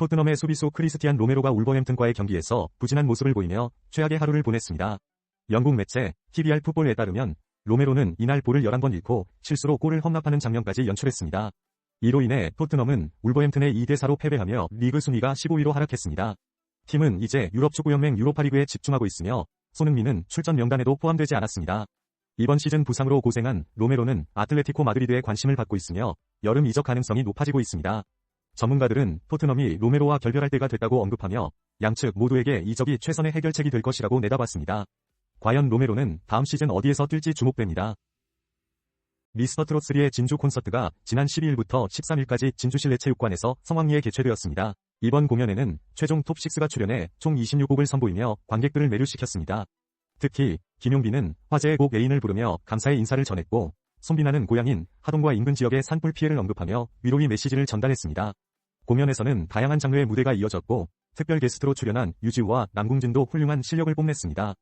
토트넘의 수비수 크리스티안 로메로가 울버햄튼과의 경기에서 부진한 모습을 보이며 최악의 하루를 보냈습니다. 영국 매체 TBR 풋볼에 따르면 로메로는 이날 볼을 11번 잃고 실수로 골을 험납하는 장면까지 연출했습니다. 이로 인해 토트넘은 울버햄튼의 2대4로 패배하며 리그 순위가 15위로 하락했습니다. 팀은 이제 유럽축구연맹 유로파리그에 집중하고 있으며 손흥민은 출전 명단에도 포함되지 않았습니다. 이번 시즌 부상으로 고생한 로메로는 아틀레티코 마드리드에 관심을 받고 있으며 여름 이적 가능성이 높아지고 있습니다. 전문가들은 토트넘이 로메로와 결별할 때가 됐다고 언급하며 양측 모두에게 이적이 최선의 해결책이 될 것이라고 내다봤습니다. 과연 로메로는 다음 시즌 어디에서 뛸지 주목됩니다. 미스터 트롯3의 진주 콘서트가 지난 12일부터 13일까지 진주실내체육관에서 성황리에 개최되었습니다. 이번 공연에는 최종 톱6가 출연해 총 26곡을 선보이며 관객들을 매료시켰습니다. 특히 김용빈은 화제의 곡 애인을 부르며 감사의 인사를 전했고 손비나는 고향인 하동과 인근 지역의 산불 피해를 언급하며 위로의 메시지를 전달했습니다. 공연에서는 다양한 장르의 무대가 이어졌고 특별 게스트로 출연한 유지우와 남궁진도 훌륭한 실력을 뽐냈습니다.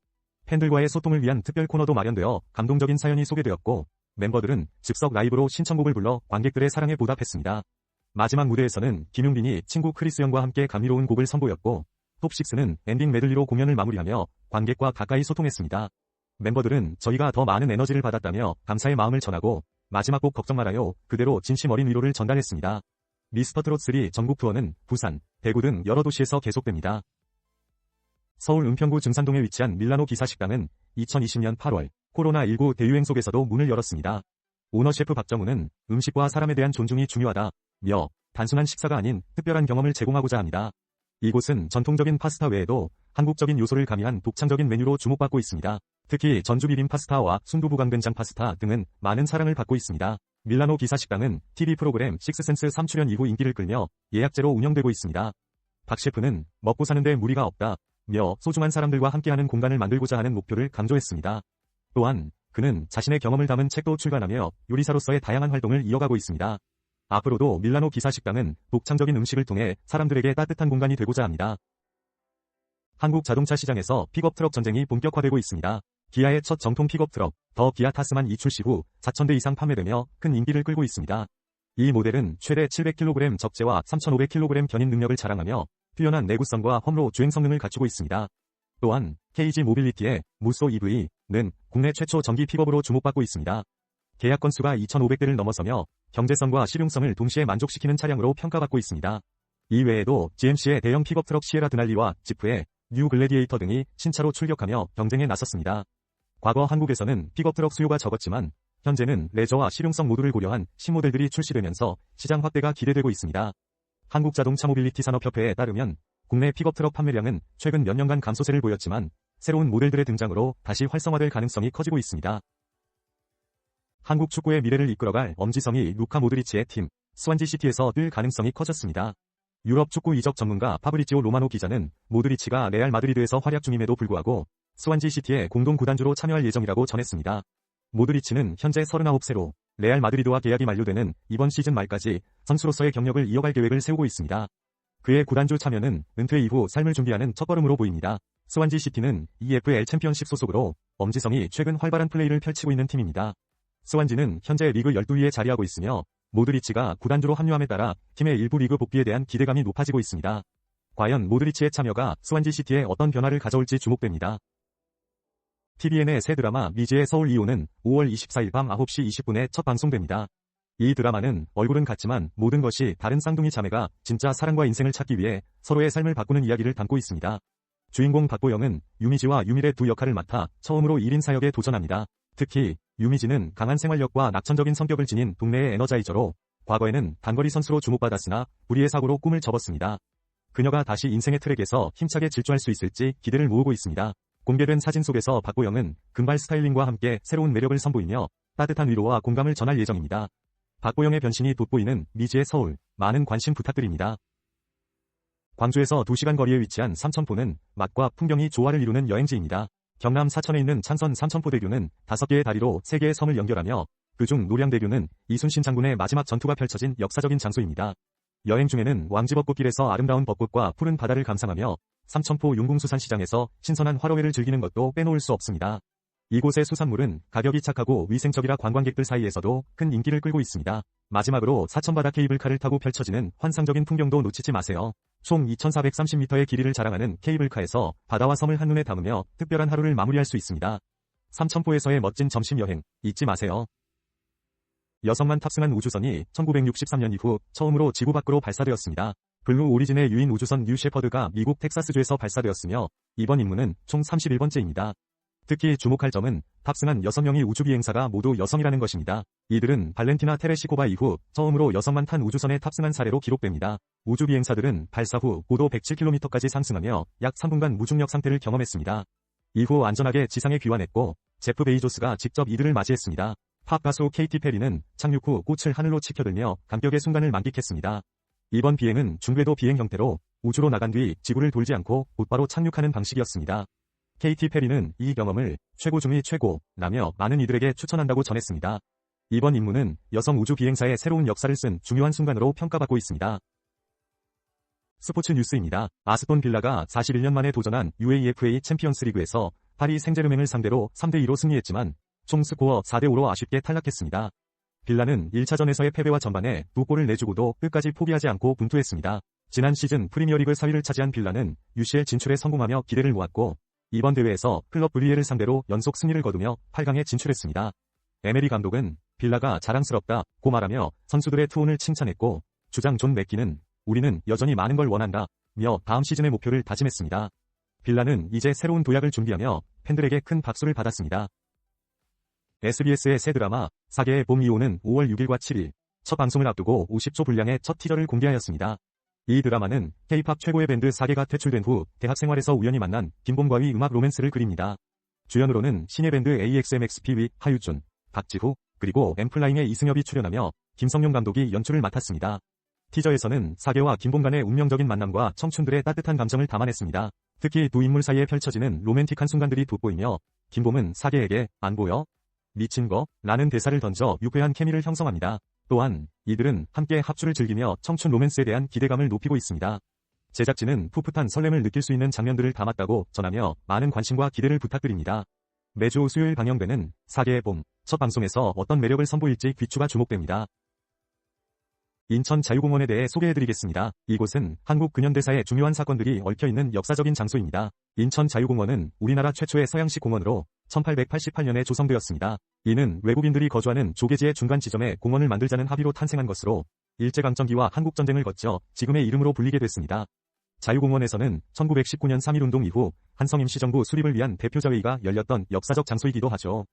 팬들과의 소통을 위한 특별 코너도 마련되어 감동적인 사연이 소개되었고 멤버들은 즉석 라이브로 신청곡을 불러 관객들의 사랑에 보답했습니다. 마지막 무대에서는 김용빈이 친구 크리스 영과 함께 감미로운 곡을 선보였고 톱6는 엔딩 메들리로 공연을 마무리하며 관객과 가까이 소통했습니다. 멤버들은 저희가 더 많은 에너지를 받았다며 감사의 마음을 전하고 마지막 곡 걱정 말아요 그대로 진심 어린 위로를 전달했습니다. 미스터 트롯3 전국 투어는 부산, 대구 등 여러 도시에서 계속됩니다. 서울 은평구 증산동에 위치한 밀라노 기사식당은 2020년 8월 코로나19 대유행 속에서도 문을 열었습니다. 오너 셰프 박정우는 음식과 사람에 대한 존중이 중요하다. 며 단순한 식사가 아닌 특별한 경험을 제공하고자 합니다. 이곳은 전통적인 파스타 외에도 한국적인 요소를 가미한 독창적인 메뉴로 주목받고 있습니다. 특히 전주 비빔 파스타와 순두부 강된장 파스타 등은 많은 사랑을 받고 있습니다. 밀라노 기사 식당은 TV 프로그램 식스센스 3출연 이후 인기를 끌며 예약제로 운영되고 있습니다. 박 셰프는 먹고 사는데 무리가 없다. 며 소중한 사람들과 함께하는 공간을 만들고자 하는 목표를 강조했습니다. 또한 그는 자신의 경험을 담은 책도 출간하며 요리사로서의 다양한 활동을 이어가고 있습니다. 앞으로도 밀라노 기사 식당은 독창적인 음식을 통해 사람들에게 따뜻한 공간이 되고자 합니다. 한국 자동차 시장에서 픽업 트럭 전쟁이 본격화되고 있습니다. 기아의 첫 정통 픽업 트럭, 더 기아 타스만 이 출시 후 4,000대 이상 판매되며 큰 인기를 끌고 있습니다. 이 모델은 최대 700kg 적재와 3,500kg 견인 능력을 자랑하며 뛰어난 내구성과 험로 주행 성능을 갖추고 있습니다. 또한 KG 모빌리티의 무소 EV는 국내 최초 전기 픽업으로 주목받고 있습니다. 계약 건수가 2,500대를 넘어서며 경제성과 실용성을 동시에 만족시키는 차량으로 평가받고 있습니다. 이외에도 GMC의 대형 픽업 트럭 시에라 드날리와 지프의 뉴 글래디에이터 등이 신차로 출격하며 경쟁에 나섰습니다. 과거 한국에서는 픽업 트럭 수요가 적었지만 현재는 레저와 실용성 모두를 고려한 신모델들이 출시되면서 시장 확대가 기대되고 있습니다. 한국자동차 모빌리티 산업협회에 따르면 국내 픽업 트럭 판매량은 최근 몇 년간 감소세를 보였지만 새로운 모델들의 등장으로 다시 활성화될 가능성이 커지고 있습니다. 한국 축구의 미래를 이끌어갈 엄지성이 루카 모드리치의 팀 스완지 시티에서 뛸 가능성이 커졌습니다. 유럽 축구 이적 전문가 파브리지오 로마노 기자는 모드리치가 레알 마드리드에서 활약 중임에도 불구하고 스완지 시티의 공동 구단주로 참여할 예정이라고 전했습니다. 모드리치는 현재 39세로 레알 마드리드와 계약이 만료되는 이번 시즌 말까지 선수로서의 경력을 이어갈 계획을 세우고 있습니다. 그의 구단주 참여는 은퇴 이후 삶을 준비하는 첫걸음으로 보입니다. 스완지 시티는 EFL 챔피언십 소속으로 엄지성이 최근 활발한 플레이를 펼치고 있는 팀입니다. 스완지는 현재 리그 12위에 자리하고 있으며 모드리치가 구단주로 합류함에 따라 팀의 일부 리그 복귀에 대한 기대감이 높아지고 있습니다. 과연 모드리치의 참여가 스완지 시티에 어떤 변화를 가져올지 주목됩니다. TVN의 새 드라마 미지의 서울 2호는 5월 24일 밤 9시 20분에 첫 방송됩니다. 이 드라마는 얼굴은 같지만 모든 것이 다른 쌍둥이 자매가 진짜 사랑과 인생을 찾기 위해 서로의 삶을 바꾸는 이야기를 담고 있습니다. 주인공 박보영은 유미지와 유밀의 두 역할을 맡아 처음으로 1인 사역에 도전합니다. 특히 유미지는 강한 생활력과 낙천적인 성격을 지닌 동네의 에너자이저로 과거에는 단거리 선수로 주목받았으나 불의의 사고로 꿈을 접었습니다. 그녀가 다시 인생의 트랙에서 힘차게 질주할 수 있을지 기대를 모으고 있습니다. 공개된 사진 속에서 박보영은 금발 스타일링과 함께 새로운 매력을 선보이며 따뜻한 위로와 공감을 전할 예정입니다. 박보영의 변신이 돋보이는 미지의 서울, 많은 관심 부탁드립니다. 광주에서 2시간 거리에 위치한 삼천포는 맛과 풍경이 조화를 이루는 여행지입니다. 경남 사천에 있는 창선 삼천포대교는 5개의 다리로 3개의 섬을 연결하며 그중 노량대교는 이순신 장군의 마지막 전투가 펼쳐진 역사적인 장소입니다. 여행 중에는 왕지벚꽃길에서 아름다운 벚꽃과 푸른 바다를 감상하며 삼천포 용궁수산시장에서 신선한 화로회를 즐기는 것도 빼놓을 수 없습니다. 이곳의 수산물은 가격이 착하고 위생적이라 관광객들 사이에서도 큰 인기를 끌고 있습니다. 마지막으로 사천바다 케이블카를 타고 펼쳐지는 환상적인 풍경도 놓치지 마세요. 총 2430m의 길이를 자랑하는 케이블카에서 바다와 섬을 한눈에 담으며 특별한 하루를 마무리할 수 있습니다. 삼천포에서의 멋진 점심 여행 잊지 마세요. 여성만 탑승한 우주선이 1963년 이후 처음으로 지구 밖으로 발사되었습니다. 블루 오리진의 유인 우주선 뉴 셰퍼드가 미국 텍사스주에서 발사되었으며 이번 임무는 총 31번째입니다. 특히 주목할 점은 탑승한 6명의 우주비행사가 모두 여성이라는 것입니다. 이들은 발렌티나 테레시코바 이후 처음으로 여성만 탄 우주선에 탑승한 사례로 기록됩니다. 우주비행사들은 발사 후 고도 107km까지 상승하며 약 3분간 무중력 상태를 경험했습니다. 이후 안전하게 지상에 귀환했고 제프 베이조스가 직접 이들을 맞이했습니다. 팝 가수 케이티 페리는 착륙 후 꽃을 하늘로 치켜들며 감격의 순간을 만끽했습니다. 이번 비행은 중궤도 비행 형태로 우주로 나간 뒤 지구를 돌지 않고 곧바로 착륙하는 방식이었습니다. 케이티 페리는 이 경험을 최고 중의 최고라며 많은 이들에게 추천한다고 전했습니다. 이번 임무는 여성 우주 비행사의 새로운 역사를 쓴 중요한 순간으로 평가받고 있습니다. 스포츠 뉴스입니다. 아스톤 빌라가 41년 만에 도전한 UAFA 챔피언스 리그에서 파리 생제르맹을 상대로 3대2로 승리했지만 총 스코어 4대5로 아쉽게 탈락했습니다. 빌라는 1차전에서의 패배와 전반에 두 골을 내주고도 끝까지 포기하지 않고 분투했습니다. 지난 시즌 프리미어리그 4위를 차지한 빌라는 UCL 진출에 성공하며 기대를 모았고 이번 대회에서 클럽 브리에를 상대로 연속 승리를 거두며 8강에 진출했습니다. 에메리 감독은 빌라가 자랑스럽다 고 말하며 선수들의 투혼을 칭찬했고 주장 존 맥기는 우리는 여전히 많은 걸 원한다. 며 다음 시즌의 목표를 다짐했습니다. 빌라는 이제 새로운 도약을 준비하며 팬들에게 큰 박수를 받았습니다. SBS의 새 드라마 사계의 봄 이호는 5월 6일과 7일 첫 방송을 앞두고 50초 분량의 첫 티저를 공개하였습니다. 이 드라마는 K-팝 최고의 밴드 사계가 퇴출된 후 대학 생활에서 우연히 만난 김범과의 음악 로맨스를 그립니다. 주연으로는 신예 밴드 AXMXP 위 하유준, 박지후, 그리고 엠플라잉의 이승엽이 출연하며 김성용 감독이 연출을 맡았습니다. 티저에서는 사계와 김봉 간의 운명적인 만남과 청춘들의 따뜻한 감정을 담아냈습니다. 특히 두 인물 사이에 펼쳐지는 로맨틱한 순간들이 돋보이며 김봉은 사계에게 안 보여? 미친 거? 라는 대사를 던져 유쾌한 케미를 형성합니다. 또한 이들은 함께 합주를 즐기며 청춘 로맨스에 대한 기대감을 높이고 있습니다. 제작진은 풋풋한 설렘을 느낄 수 있는 장면들을 담았다고 전하며 많은 관심과 기대를 부탁드립니다. 매주 수요일 방영되는 사계의 봄, 첫 방송에서 어떤 매력을 선보일지 귀추가 주목됩니다. 인천 자유공원에 대해 소개해드리겠습니다. 이곳은 한국 근현대사의 중요한 사건들이 얽혀있는 역사적인 장소입니다. 인천 자유공원은 우리나라 최초의 서양식 공원으로 1888년에 조성되었습니다. 이는 외국인들이 거주하는 조개지의 중간 지점에 공원을 만들자는 합의로 탄생한 것으로 일제강점기와 한국전쟁을 거쳐 지금의 이름으로 불리게 됐습니다. 자유공원에서는 1919년 3.1운동 이후 한성 임시정부 수립을 위한 대표자회의가 열렸던 역사적 장소이기도 하죠.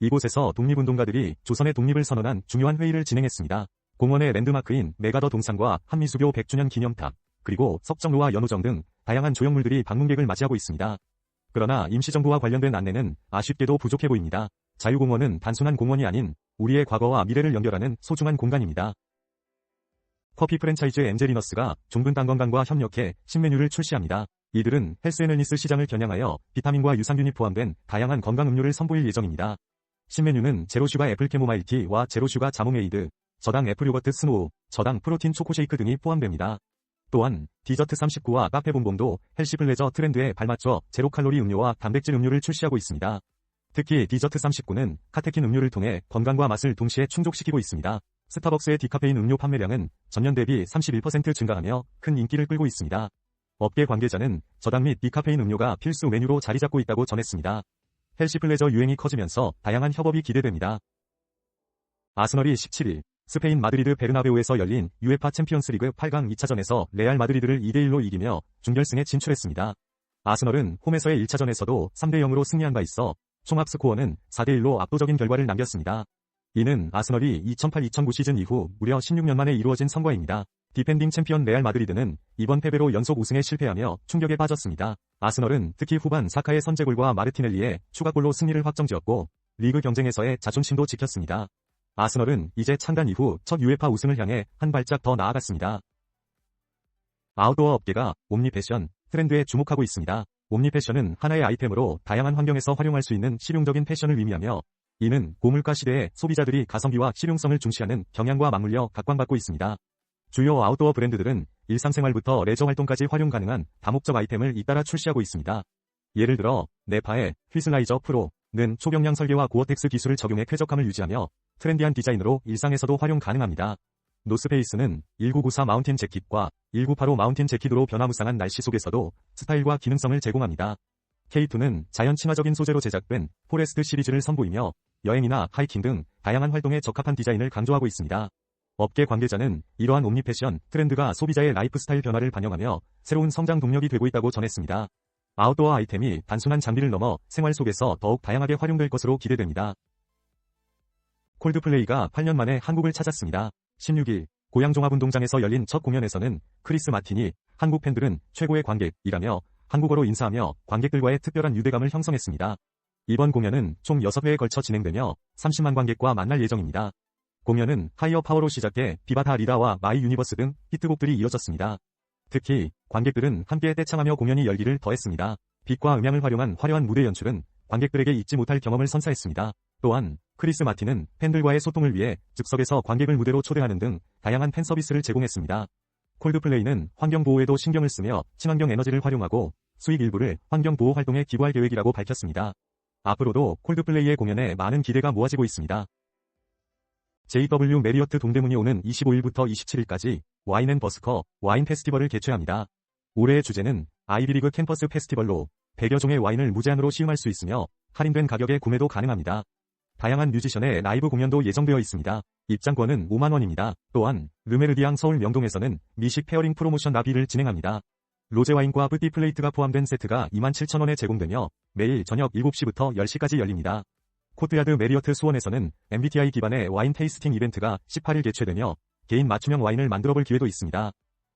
이곳에서 독립운동가들이 조선의 독립을 선언한 중요한 회의를 진행했습니다. 공원의 랜드마크인 메가더 동상과 한미수교 100주년 기념탑, 그리고 석정로와 연호정 등 다양한 조형물들이 방문객을 맞이하고 있습니다. 그러나 임시정부와 관련된 안내는 아쉽게도 부족해 보입니다. 자유공원은 단순한 공원이 아닌 우리의 과거와 미래를 연결하는 소중한 공간입니다. 커피 프랜차이즈 엔젤리너스가 종근 땅 건강과 협력해 신메뉴를 출시합니다. 이들은 헬스앤웰니스 시장을 겨냥하여 비타민과 유산균이 포함된 다양한 건강 음료를 선보일 예정입니다. 신메뉴는 제로슈가 애플 캐모마일 티와 제로슈가 자몽에이드, 저당 애플 요거트 스노우, 저당 프로틴 초코쉐이크 등이 포함됩니다. 또한 디저트 39와 카페 본봉도 헬시 블레저 트렌드에 발맞춰 제로 칼로리 음료와 단백질 음료를 출시하고 있습니다. 특히 디저트 39는 카테킨 음료를 통해 건강과 맛을 동시에 충족시키고 있습니다. 스타벅스의 디카페인 음료 판매량은 전년 대비 31% 증가하며 큰 인기를 끌고 있습니다. 업계 관계자는 저당 및 디카페인 음료가 필수 메뉴로 자리 잡고 있다고 전했습니다. 헬시 플레저 유행이 커지면서 다양한 협업이 기대됩니다. 아스널이 17일 스페인 마드리드 베르나베우에서 열린 UEFA 챔피언스리그 8강 2차전에서 레알 마드리드를 2대1로 이기며 준결승에 진출했습니다. 아스널은 홈에서의 1차전에서도 3대0으로 승리한 바 있어 총합 스코어는 4대1로 압도적인 결과를 남겼습니다. 이는 아스널이 2008-2009 시즌 이후 무려 16년 만에 이루어진 성과입니다. 디펜딩 챔피언 레알 마드리드는 이번 패배로 연속 우승에 실패하며 충격에 빠졌습니다. 아스널은 특히 후반 사카의 선제골과 마르티넬리의 추가골로 승리를 확정지었고 리그 경쟁에서의 자존심도 지켰습니다. 아스널은 이제 창단 이후 첫 유에파 우승을 향해 한 발짝 더 나아갔습니다. 아웃도어 업계가 옴니 패션, 트렌드에 주목하고 있습니다. 옴니 패션은 하나의 아이템으로 다양한 환경에서 활용할 수 있는 실용적인 패션을 의미하며 이는 고물가 시대에 소비자들이 가성비와 실용성을 중시하는 경향과 맞물려 각광받고 있습니다. 주요 아웃도어 브랜드들은 일상생활부터 레저 활동까지 활용 가능한 다목적 아이템을 잇따라 출시하고 있습니다. 예를 들어 네파의 휘슬라이저 프로, 는 초경량 설계와 고어텍스 기술을 적용해 쾌적함을 유지하며 트렌디한 디자인으로 일상에서도 활용 가능합니다. 노스페이스는 1994 마운틴 재킷과 1985 마운틴 재킷으로 변화무쌍한 날씨 속에서도 스타일과 기능성을 제공합니다. K2는 자연 친화적인 소재로 제작된 포레스트 시리즈를 선보이며 여행이나 하이킹 등 다양한 활동에 적합한 디자인을 강조하고 있습니다. 업계 관계자는 이러한 옴니 패션 트렌드가 소비자의 라이프 스타일 변화를 반영하며 새로운 성장 동력이 되고 있다고 전했습니다. 아웃도어 아이템이 단순한 장비를 넘어 생활 속에서 더욱 다양하게 활용될 것으로 기대됩니다. 콜드플레이가 8년 만에 한국을 찾았습니다. 16일 고양 종합운동장에서 열린 첫 공연에서는 크리스 마틴이 한국 팬들은 최고의 관객이라며 한국어로 인사하며 관객들과의 특별한 유대감을 형성했습니다. 이번 공연은 총 6회에 걸쳐 진행되며 30만 관객과 만날 예정입니다. 공연은 하이어 파워로 시작해 비바타 리다와 마이 유니버스 등 히트곡들이 이어졌습니다. 특히 관객들은 함께 떼창하며 공연이 열기를 더했습니다. 빛과 음향을 활용한 화려한 무대 연출은 관객들에게 잊지 못할 경험을 선사했습니다. 또한 크리스 마틴은 팬들과의 소통을 위해 즉석에서 관객을 무대로 초대하는 등 다양한 팬 서비스를 제공했습니다. 콜드플레이는 환경 보호에도 신경을 쓰며 친환경 에너지를 활용하고 수익 일부를 환경 보호 활동에 기부할 계획이라고 밝혔습니다. 앞으로도 콜드플레이의 공연에 많은 기대가 모아지고 있습니다. JW 메리어트 동대문이 오는 25일부터 27일까지 와인앤 버스커 와인 페스티벌을 개최합니다. 올해의 주제는 아이비리그 캠퍼스 페스티벌로 100여 종의 와인을 무제한으로 시음할 수 있으며 할인된 가격에 구매도 가능합니다. 다양한 뮤지션의 라이브 공연도 예정되어 있습니다. 입장권은 5만원입니다. 또한 르메르디앙 서울 명동에서는 미식 페어링 프로모션 나비를 진행합니다. 로제와인과 뿌띠 플레이트가 포함된 세트가 27,000원에 제공되며 매일 저녁 7시부터 10시까지 열립니다. 코트야드 메리어트 수원에서는 MBTI 기반의 와인 테이스팅 이벤트가 18일 개최되며 개인 맞춤형 와인을 만들어 볼 기회도 있습니다.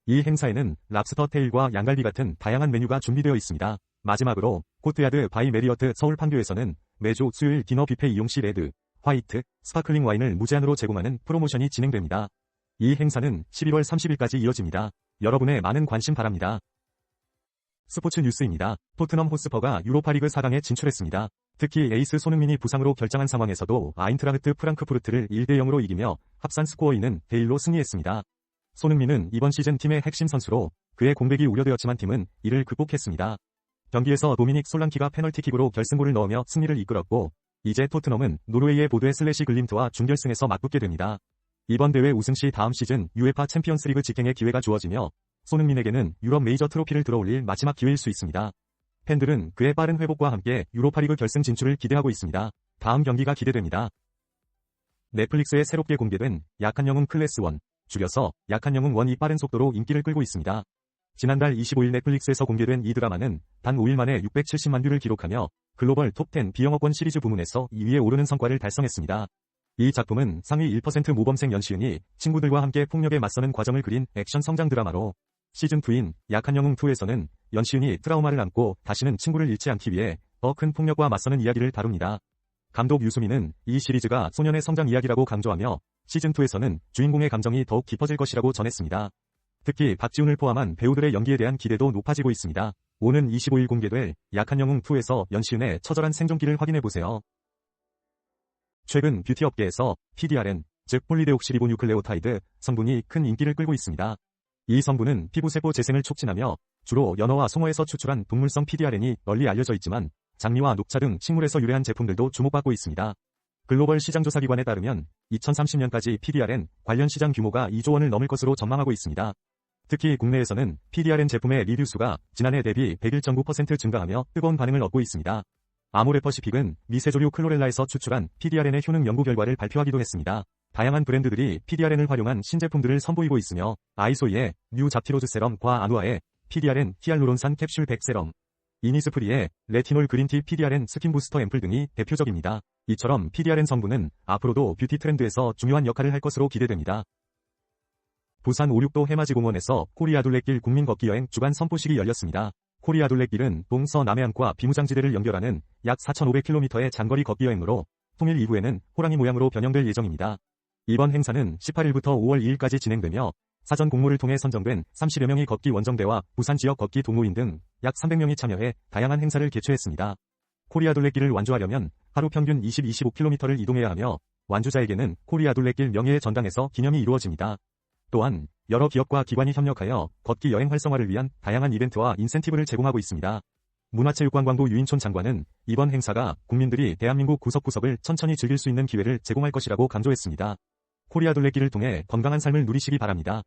이 행사에는 랍스터 테일과 양갈비 같은 다양한 메뉴가 준비되어 있습니다. 마지막으로 코트야드 바이 메리어트 서울 판교에서는 매주 수요일 디너 뷔페 이용 시 레드, 화이트, 스파클링 와인을 무제한으로 제공하는 프로모션이 진행됩니다. 이 행사는 11월 30일까지 이어집니다. 여러분의 많은 관심 바랍니다. 스포츠 뉴스입니다. 토트넘 호스퍼가 유로파리그 4강에 진출했습니다. 특히 에이스 손흥민이 부상으로 결정한 상황에서도 아인트라흐트 프랑크푸르트를 1대0으로 이기며 합산 스코어인은 대1로 승리했습니다. 손흥민은 이번 시즌 팀의 핵심 선수로 그의 공백이 우려되었지만 팀은 이를 극복했습니다. 경기에서 도미닉 솔랑키가 페널티킥으로 결승골을 넣으며 승리를 이끌었고 이제 토트넘은 노르웨이의 보드의 슬래시 글림트와 준결승에서 맞붙게 됩니다. 이번 대회 우승 시 다음 시즌 UEFA 챔피언스리그 직행의 기회가 주어지며 손흥민에게는 유럽 메이저 트로피를 들어올릴 마지막 기회일 수 있습니다. 팬들은 그의 빠른 회복과 함께 유로파리그 결승 진출을 기대하고 있습니다. 다음 경기가 기대됩니다. 넷플릭스에 새롭게 공개된 약한 영웅 클래스 1, 줄여서 약한 영웅 1이 빠른 속도로 인기를 끌고 있습니다. 지난달 25일 넷플릭스에서 공개된 이 드라마는 단 5일 만에 670만 뷰를 기록하며 글로벌 톱10 비영어권 시리즈 부문에서 2위에 오르는 성과를 달성했습니다. 이 작품은 상위 1% 모범생 연시은이 친구들과 함께 폭력에 맞서는 과정을 그린 액션 성장 드라마로 시즌2인 약한 영웅 2에서는 연시은이 트라우마를 안고 다시는 친구를 잃지 않기 위해 더 큰 폭력과 맞서는 이야기를 다룹니다. 감독 유수민은 이 시리즈가 소년의 성장 이야기라고 강조하며 시즌2에서는 주인공의 감정이 더욱 깊어질 것이라고 전했습니다. 특히 박지훈을 포함한 배우들의 연기에 대한 기대도 높아지고 있습니다. 오는 25일 공개될 약한 영웅 2에서 연시은의 처절한 생존기를 확인해보세요. 최근 뷰티 업계에서 PDRN, 즉 폴리데옥시리보뉴클레오타이드 성분이 큰 인기를 끌고 있습니다. 이 성분은 피부세포 재생을 촉진하며 주로 연어와 송어에서 추출한 동물성 PDRN이 널리 알려져 있지만 장미와 녹차 등 식물에서 유래한 제품들도 주목받고 있습니다. 글로벌 시장조사기관에 따르면 2030년까지 PDRN 관련 시장 규모가 2조 원을 넘을 것으로 전망하고 있습니다. 특히 국내에서는 PDRN 제품의 리뷰 수가 지난해 대비 101.9% 증가하며 뜨거운 반응을 얻고 있습니다. 아모레퍼시픽은 미세조류 클로렐라에서 추출한 PDRN의 효능 연구 결과를 발표하기도 했습니다. 다양한 브랜드들이 PDRN을 활용한 신제품들을 선보이고 있으며 아이소이의 뉴 잡티로즈 세럼과 아누아의 PDRN 히알루론산 캡슐 100 세럼, 이니스프리의 레티놀 그린티 PDRN 스킨 부스터 앰플 등이 대표적입니다. 이처럼 PDRN 성분은 앞으로도 뷰티 트렌드에서 중요한 역할을 할 것으로 기대됩니다. 부산 오륙도 해맞이공원에서 코리아 둘레길 국민 걷기 여행 주간 선포식이 열렸습니다. 코리아 둘레길은 동서 남해안과 비무장지대를 연결하는 약 4,500km의 장거리 걷기 여행으로 통일 이후에는 호랑이 모양으로 변형될 예정입니다. 이번 행사는 18일부터 5월 2일까지 진행되며 사전 공모를 통해 선정된 30여 명의 걷기 원정대와 부산 지역 걷기 동호인 등 약 300명이 참여해 다양한 행사를 개최했습니다. 코리아 둘레길을 완주하려면 하루 평균 20-25km를 이동해야 하며 완주자에게는 코리아 둘레길 명예의 전당에서 기념이 이루어집니다. 또한 여러 기업과 기관이 협력하여 걷기 여행 활성화를 위한 다양한 이벤트와 인센티브를 제공하고 있습니다. 문화체육관광부 유인촌 장관은 이번 행사가 국민들이 대한민국 구석구석을 천천히 즐길 수 있는 기회를 제공할 것이라고 강조했습니다. 코리아 둘레길을 통해 건강한 삶을 누리시기 바랍니다.